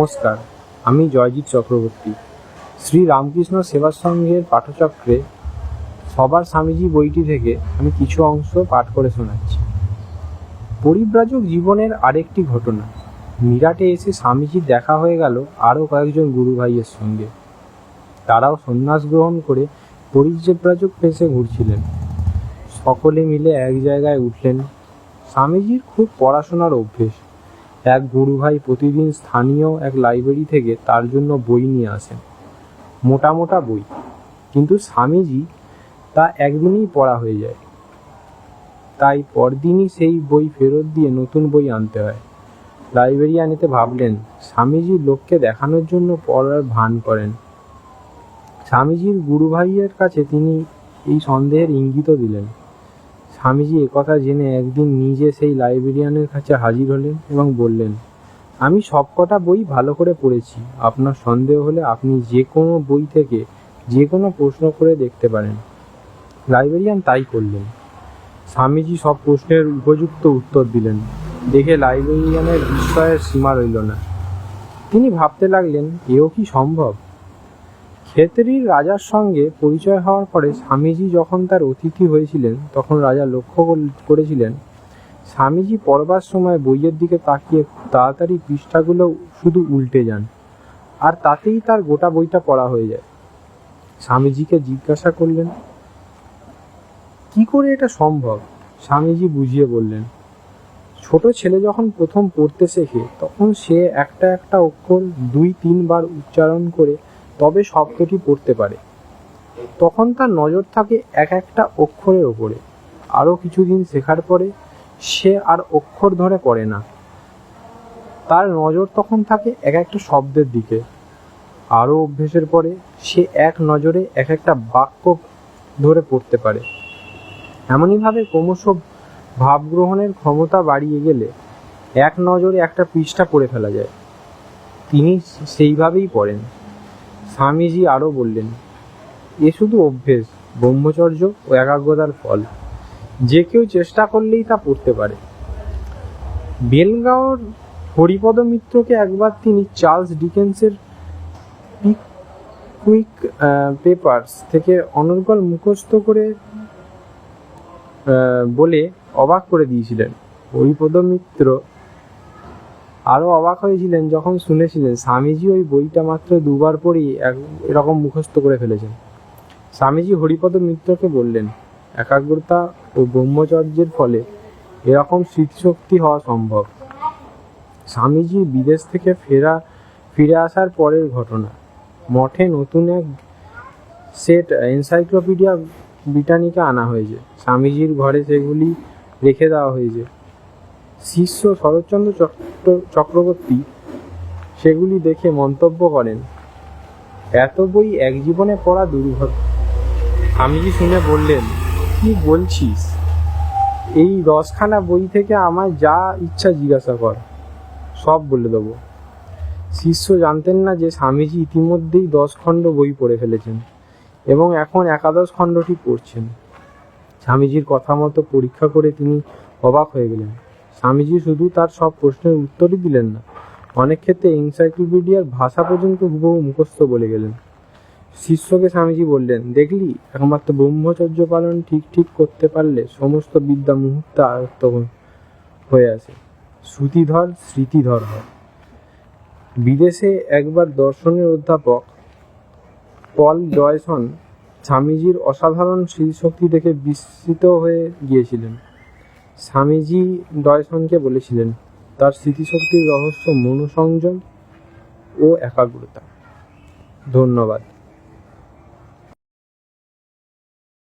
নমস্কার, আমি জয়জিৎ চক্রবর্তী। শ্রী রামকৃষ্ণ সেবা সংঘের পাঠচক্রে সবার স্বামীজি বইটি থেকে আমি কিছু অংশ পাঠ করে শোনাচ্ছি। পরিব্রাজক জীবনের আরেকটি ঘটনা। মিরাটে এসে স্বামীজির দেখা হয়ে গেল আরও কয়েকজন গুরু ভাইয়ের সঙ্গে। তারাও সন্ন্যাস গ্রহণ করে পরিব্রাজক পেশে ঘুরছিলেন। সকলে মিলে এক জায়গায় উঠলেন। স্বামীজির খুব পড়াশোনার অভ্যেস। এক গুরু ভাই প্রতিদিন স্থানীয় এক লাইব্রেরি থেকে তার জন্য বই নিয়ে আসেন। মোটা মোটা বই। কিন্তু স্বামীজি তা একদিনেই পড়া হয়ে যায়। তাই পরদিনই সেই বই ফেরত দিয়ে নতুন বই আনতে হয়। লাইব্রেরিয়ান এতে ভাবলেন, স্বামীজি লোককে দেখানোর জন্য পড়ার ভান করেন। স্বামীজির গুরু ভাইয়ের কাছে তিনি এই সন্দেহের ইঙ্গিতও দিলেন। স্বামীজি একথা জেনে একদিন নিজে সেই লাইব্রেরিয়ানের কাছে হাজির হলেন এবং বললেন, আমি সবকটা বই ভালো করে পড়েছি। আপনার সন্দেহ হলে আপনি যে কোনো বই থেকে যে কোনো প্রশ্ন করে দেখতে পারেন লাইব্রেরিয়ান তাই করলেন। স্বামীজি সব প্রশ্নের উপযুক্ত উত্তর দিলেন। দেখে লাইব্রেরিয়ানের বিস্ময়ের সীমা রইল না। তিনি ভাবতে লাগলেন, এও কি সম্ভব? খেতড়ির রাজার সঙ্গে পরিচয় হওয়ার পরে স্বামীজি যখন তার অতিথি হয়েছিলেন, তখন রাজা লক্ষ্য করেছিলেন। স্বামীজি পড়বার সময় বইয়ের দিকে তাকিয়ে তাড়াতাড়ি পৃষ্ঠাগুলো শুধু উল্টে যান, আর তাতেই তার গোটা বইটা পড়া হয়ে যায়। স্বামীজিকে জিজ্ঞাসা করলেন, কি করে এটা সম্ভব? স্বামীজি বুঝিয়ে বললেন, ছোট ছেলে যখন প্রথম পড়তে শেখে, তখন সে একটা একটা অক্ষর দুই তিনবার উচ্চারণ করে তবে শব্দটি পড়তে পারে। তখন তার নজর থাকে এক একটা অক্ষরের ওপরে আরও কিছুদিন শেখার পরে সে আর অক্ষর ধরে পড়ে না। তার নজর তখন থাকে এক একটা শব্দের দিকে। আরও অভ্যেসের পরে সে এক নজরে এক একটা বাক্য ধরে পড়তে পারে। এমনইভাবে ক্রমশ ভাব গ্রহণের ক্ষমতা বাড়িয়ে গেলে এক নজরে একটা পৃষ্ঠা পড়ে ফেলা যায়। তিনি সেইভাবেই পড়েন। স্বামীজি আরও বললেন, এ শুধু অভ্যেস, ব্রহ্মচর্য ও একাগ্রতার ফল। যে কেউ চেষ্টা করলেই তা পড়তে পারে। বেলগাঁওর হরিপদ মিত্রকে একবার তিনি চার্লস ডিকেন্সের কুইক পেপার্স থেকে অনর্গল মুখস্থ করে বলে অবাক করে দিয়েছিলেন। হরিপদ মিত্র আরও অবাক হয়েছিলেন যখন শুনেছিলেন, স্বামীজি ওই বইটা মাত্র দুবার পড়েই এক- এরকম মুখস্থ করে ফেলেছেন। স্বামীজি হরিপদ মিত্রকে বললেন, একাগ্রতা ও ব্রহ্মচর্যের ফলে এরকম স্মৃতিশক্তি হওয়া সম্ভব। স্বামীজি বিদেশ থেকে ফেরা, ফিরে আসার পরের ঘটনা। মঠে নতুন এক সেট এনসাইক্লোপিডিয়া ব্রিটানিকা আনা হয়েছে। স্বামীজির ঘরে সেগুলি রেখে দেওয়া হয়েছে। শিষ্য শরৎচন্দ্র চক্র চক্রবর্তী সেগুলি দেখে মন্তব্য করেন, এত বই এক জীবনে পড়া দুর্ঘট স্বামীজি শুনে বললেন, কি বলছিস? এই দশখানা বই থেকে আমার যা ইচ্ছা জিজ্ঞাসা কর, সব বলে দেবো। শিষ্য জানতেন না যে স্বামীজি ইতিমধ্যেই দশ খণ্ড বই পড়ে ফেলেছেন এবং এখন একাদশ খণ্ডটি পড়ছেন। স্বামীজির কথা মতো পরীক্ষা করে তিনি অবাক হয়ে গেলেন। স্বামীজি শুধু তার সব প্রশ্নের উত্তরই দিলেন না, অনেক ক্ষেত্রে এনসাইক্লোপিডিয়ার ভাষা পর্যন্ত হুবহু মুখস্থ বলে গেলেন। শিষ্যকে স্বামীজি বললেন, দেখলি, একমাত্র ব্রহ্মচর্য পালন ঠিক ঠিক করতে পারলে সমস্ত বিদ্যা মুহূর্তে আয়ত্ত হয়ে আসে। শ্রুতিধর স্মৃতিধর হয়। বিদেশে একবার দর্শনের অধ্যাপক পল জয়সন স্বামীজির অসাধারণ স্মৃতিশক্তি দেখে বিস্মিত হয়ে গিয়েছিলেন। স্বামীজি ডয়সনকে বলেছিলেন তার স্মৃতিশক্তির রহস্য মনোসংযম ও একাগ্রতা। ধন্যবাদ।